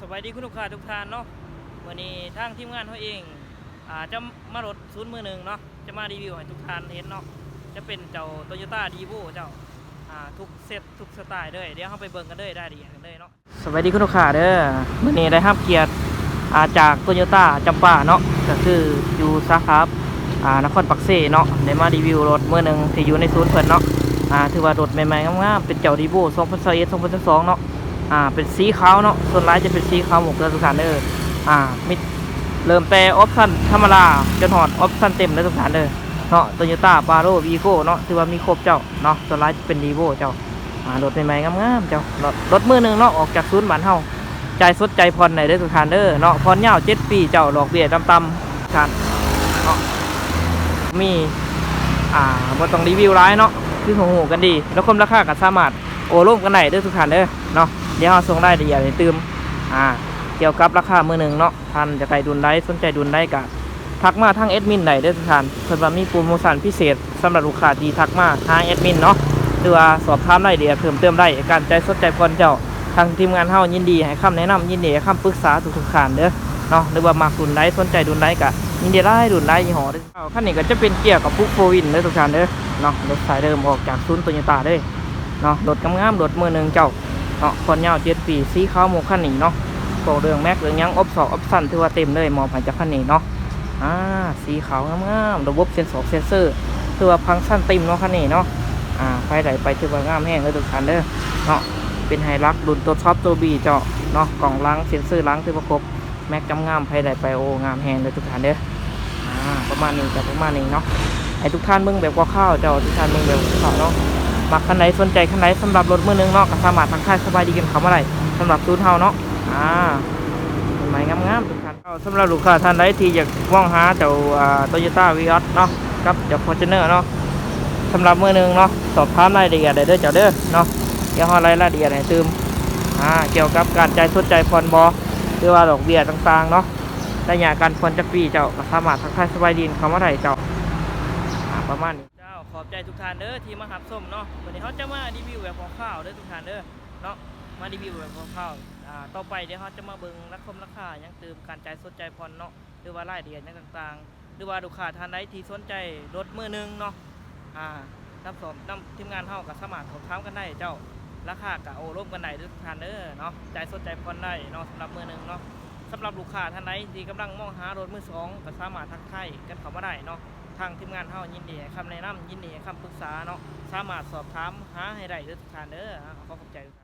สวัสดีคุณลูกค้าทุกท่านเนาะวันนี้ทางทีมงานเขาเองอาจะมารถศูนย์มือหนึ่งเนาะจะมารีวิวให้ทุกท่านเห็นเนาะจะเป็นเจ้าโตโยต้าดีโวเจ้าอ่าทุกเซตทุกสไตล์เลยเดี๋ยวเราไปเบิ่งกันเลยได้ดีกันเลยเนาะสวัสดีคุณลูกค้าเด้อวันนี้ได้รับเกียรติอาจากโตโยต้าจำปาเนาะก็คืออยู่สาขาอ่านครปักเซ่เนาะได้มารีวิวรถมือหนึ่งที่อยู่ในศูนย์เพิ่นเนาะอ่าถือว่ารถใหม่ๆงามๆเป็นเจ้าดีโว2021 2022เนาะ อ่าเป็นสีขาวเนาะส่วนร้ายจะเป็นสีขาวหมกเกลือทุกท่านเด้ออ่ามิเริ่มแต่ออปชั่นธรรมดาจนหอดออปชั่นเต็มเลยทุกท่านเด้อเนาะโตโยต้าปาโรวีโก้เนาะถือว่ามีครบเจ้าเนาะส่วนร้ายจะเป็นดีโวเจ้าอ่ารถใหม่ๆงามๆเจ้ารถรถมือหนึ่งเนาะออกจากศูนย์บ้านเฮาใจสดใจผ่อนไหนได้อทุกท่านเด้อเนาะผ่อนยาวเจ็ดปีเจ้าดอกเบี้ยต่ำๆท่านเนาะมีอ่าบ่ต้องรีวิวร้ายเนาะคือของหูกันดี แล้วคมราคาก็สามารถโอ้ร่วมกันได้เด้อทุกท่านเด้อเนาะ เดี๋ยวเราส่งได้ละเอียดให้ตืมอ่าเกี่ยวกับราคามือหนึ่งเนาะท่านจะไกลดุลได้สนใจดุลได้กะทักมาทางแอดมินได้เด้ทุกท่านเพิ่นว่ามีโปรโมชั่นพิเศษสำหรับลูกค้าที่ทักมาทางแอดมินเนาะหรือว่าสอบถามรายละเอียดเพิ่มเติมได้การใจสนใจก่อนเจ้าทางทีมงานเฮายินดีให้คำแนะนำยินดีให้คำปรึกษาทุกๆท่านเด้อเนาะหรือว่ามักดุลได้สนใจดุลได้กะยินดีได้ดุลได้ยี่ห้อเด้อเอาคันนี้ก็จะเป็นเกียร์กับปุ๊กโฟวินเด้อทุกท่านเด้อเนาะรถสายเดิมออกจากศูนย์โตโยต้าเด้อเนาะรถงามรถมือหนึ่งเจ้า นาะคนยาวเจ็ดปีสีขาวโมคันนี้เนาะโปรเรืองแม็กเรืองยังออฟสองออฟสันถือว่าเต็มเลยมองผ่านจากคันนี้เนาะอ่าสีขาวงามๆระบบเซนสองเซนเซอร์ถือว่าพังสั้นเต็มเนาะคันนี้เนาะอ่าไฟไหลไปถือว่างามแห้งเลยทุกคันเด้อเนาะเป็นไฮรักรุ่นตัวท็อปตัวบีเจาะเนาะกล่องล้างเซนเซอร์ล้างถือว่าครบแม็กจำงามไฟไหลไปโองามแห้งเลยทุกคันเด้ออ่าประมาณนี้จะประมาณนี้เนาะไอ้ทุกท่านเบิ่งแบบคร่าวเจ้าทุกท่านเบิ่งแบบคร่าวเนาะ มักคันไหนสนใจคันไหนสำหรับรถมือหนึ่งเนาะก็สามารถทักทายสบายดีกันเขามาได้สำหรับศูนเฮาเนาะอ่าต้นไม้งามๆทุกท่านสำหรับลูกค้าท่านใดที่อยากมองหาเจ้าโตโยต้าวีออสเนาะกับเจ้าฟอร์จูเนอร์เนาะสำหรับมือหนึ่งเนาะสอบถามรายละเอียดได้เด้อเจ้าเด้อเนาะเดี๋ยวเฮารายละเอียดให้ตืมอ่าเกี่ยวกับการจ่ายสดใจผ่อนบอหรือว่าดอกเบี้ยต่างๆเนาะระยะการผ่อนจักปีเจ้าก็สามารถทักทายสบายดีเขามาได้เจ้า ประมาณนี้เจ้าขอบใจทุกท่านเด้อที่มาหับส้มเนาะวันนี้เขาจะมารีวิวแบบคร่าวเด้อทุกท่านเด้อเนาะมารีวิวแบบคร่าวอ่าต่อไปเดี๋ยวเขาจะมาเบิ่งรักคมราคายังเติมการใจสดใจผ่อนเนาะหรือว่ารายละเอียดอย่างต่างๆ หรือว่าลูกค้าท่านใดที่สนใจรถมือหนึ่งเนาะอ่าน้ำสมน้ำทีมงานเฮากับสมารถสอบถามกันได้เจ้าราคากับโอร่วมกันได้ทุกท่านเด้อเนาะใจสดใจผ่อนได้เนาะสำหรับมือหนึ่งเนาะ สำหรับลูกค้าท่านใดที่กำลังมองหารถมือสองก็สามารถทักทายกันเข้ามาได้เนาะทางทีมงานเฮายินดีให้คำแนะนำยินดีให้คำปรึกษาเนาะสามารถสอบถามหาให้ได้เด้อทุกท่านเด้อขอขอบใจ